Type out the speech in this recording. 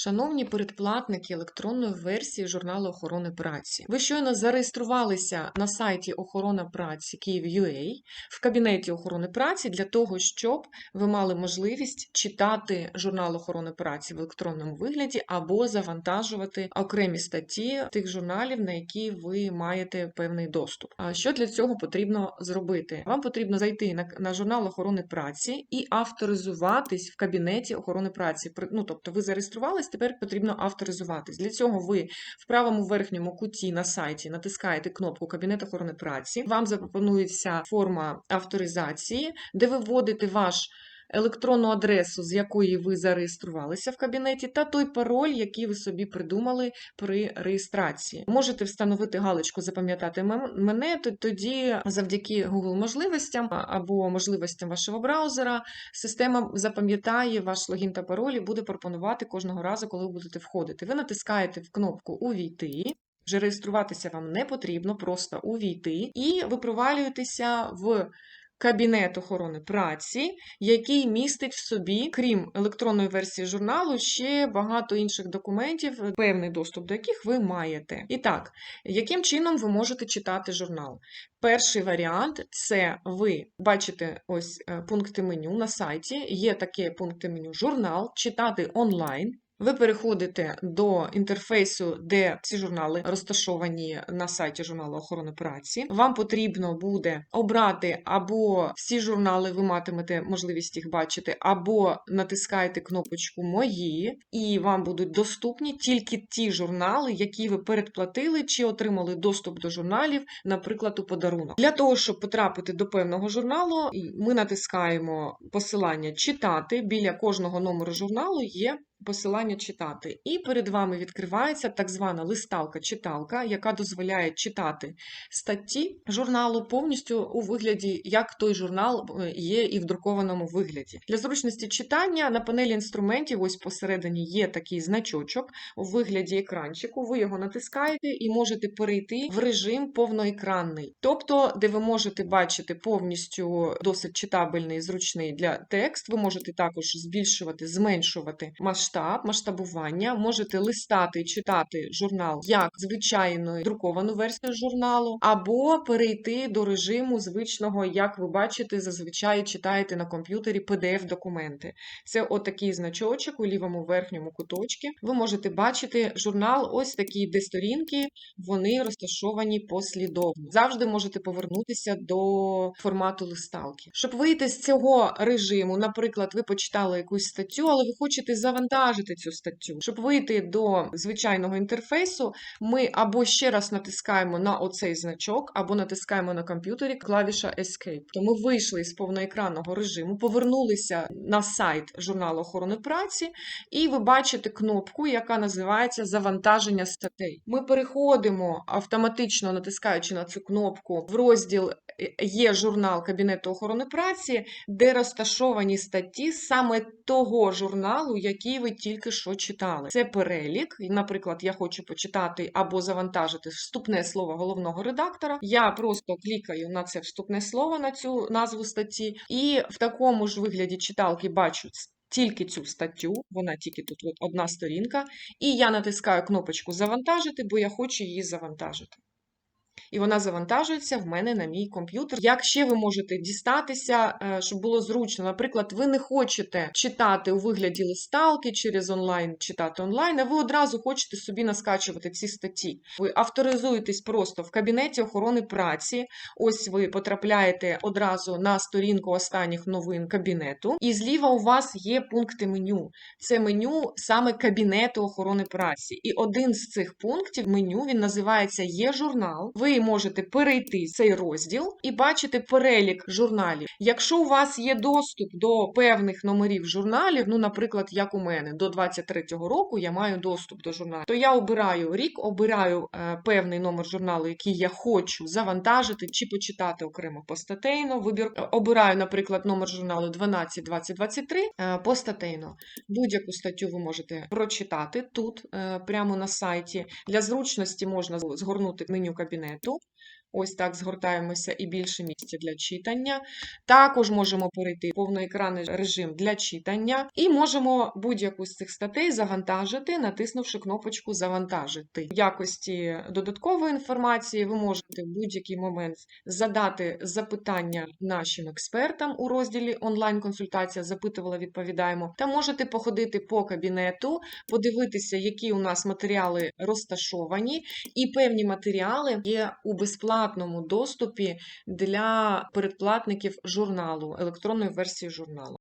Шановні передплатники електронної версії журналу охорони праці, ви щойно зареєструвалися на сайті Охорона праці Київ.UA в кабінеті охорони праці для того, щоб ви мали можливість читати журнал охорони праці в електронному вигляді або завантажувати окремі статті тих журналів, на які ви маєте певний доступ. А що для цього потрібно зробити? Вам потрібно зайти на, на журнал охорони праці і авторизуватись в кабінеті охорони праці. Ну, тобто ви зареєструвались, тепер потрібно авторизуватись. Для цього ви в правому верхньому куті на сайті натискаєте кнопку Кабінет охорони праці. Вам запропонується форма авторизації, де ви вводите ваш електронну адресу, з якої ви зареєструвалися в кабінеті, та той пароль, який ви собі придумали при реєстрації. Можете встановити галочку Запам'ятати мене, тоді завдяки Google можливостям або можливостям вашого браузера система запам'ятає ваш логін та пароль і буде пропонувати кожного разу, коли ви будете входити. Ви натискаєте в кнопку Увійти. Вже реєструватися вам не потрібно, просто увійти, і ви провалюєтеся в кабінет охорони праці, який містить в собі, крім електронної версії журналу, ще багато інших документів, певний доступ до яких ви маєте. І так, яким чином ви можете читати журнал? Перший варіант це ви бачите ось е, пункти меню на сайті. Є таке пункти меню журнал, читати онлайн. Ви переходите до інтерфейсу, де ці журнали розташовані на сайті журналу охорони праці. Вам потрібно буде обрати або всі журнали, ви матимете можливість їх бачити, або натискаєте кнопочку Мої, і вам будуть доступні тільки ті журнали, які ви передплатили чи отримали доступ до журналів, наприклад, у подарунок. Для того, щоб потрапити до певного журналу, ми натискаємо посилання читати. Біля кожного номеру журналу є посилання читати. І перед вами відкривається так звана листалка-читалка, яка дозволяє читати статті журналу повністю у вигляді, як той журнал е, є і в друкованому вигляді. Для зручності читання на панелі інструментів, ось посередині є такий значочок у вигляді екранчику. Ви його натискаєте і можете перейти в режим повноекранний, тобто, де ви можете бачити повністю досить читабельний, зручний для текст. Ви можете також збільшувати, зменшувати масштаб, масштабування, можете листати читати журнал як звичайну друковану версію журналу, або перейти до режиму звичного, як ви бачите, зазвичай читаєте на комп'ютері PDF-документи. Це отакий значочок у лівому верхньому куточці. Ви можете бачити журнал, ось такі, де сторінки, вони розташовані послідовно. Завжди можете повернутися до формату листалки. Щоб вийти з цього режиму, наприклад, ви почитали якусь статтю, але ви хочете завантажити цю статтю. Щоб вийти до звичайного інтерфейсу, ми або ще раз натискаємо на оцей значок, або натискаємо на комп'ютері клавіша Escape. То ми вийшли з повноекранного режиму, повернулися на сайт журналу охорони праці, і ви бачите кнопку, яка називається Завантаження статей. Ми переходимо автоматично натискаючи на цю кнопку в розділ Є журнал Кабінету охорони праці, де розташовані статті саме того журналу, який ви тільки що читали. Це перелік. Наприклад, я хочу почитати або завантажити вступне слово головного редактора. Я просто клікаю на це вступне слово, на цю назву статті, і в такому ж вигляді читалки бачу тільки цю статтю, вона тільки тут от одна сторінка, і я натискаю кнопочку Завантажити, бо я хочу її завантажити. І вона завантажується в мене на мій комп'ютер. Як ще ви можете дістатися, е, щоб було зручно? Наприклад, ви не хочете читати у вигляді листалки через онлайн, читати онлайн, а ви одразу хочете собі наскачувати ці статті. Ви авторизуєтесь просто в кабінеті охорони праці. Ось ви потрапляєте одразу на сторінку останніх новин кабінету, і зліва у вас є пункти меню. Це меню саме кабінету охорони праці. І один з цих пунктів меню він називається Є журнал. Ви можете перейти цей розділ і бачити перелік журналів. Якщо у вас є доступ до певних номерів журналів, ну, наприклад, як у мене, до 23-го року я маю доступ до журналів, то я обираю рік, обираю е, певний номер журналу, який я хочу завантажити чи почитати окремо постатейно. Вибір е, обираю, наприклад, номер журналу 12 20 23 е, постатейно. Будь-яку статтю ви можете прочитати тут, е, прямо на сайті. Для зручності можна згорнути меню кабінету. Ось так згортаємося і більше місця для читання. Також можемо перейти в повноекранний режим для читання і можемо будь-яку з цих статей завантажити, натиснувши кнопочку Завантажити. В якості додаткової інформації ви можете в будь-який момент задати запитання нашим експертам у розділі онлайн-консультація, запитувала, відповідаємо, та можете походити по кабінету, подивитися, які у нас матеріали розташовані, і певні матеріали є у безплатному доступі для передплатників журналу, електронної версії журналу.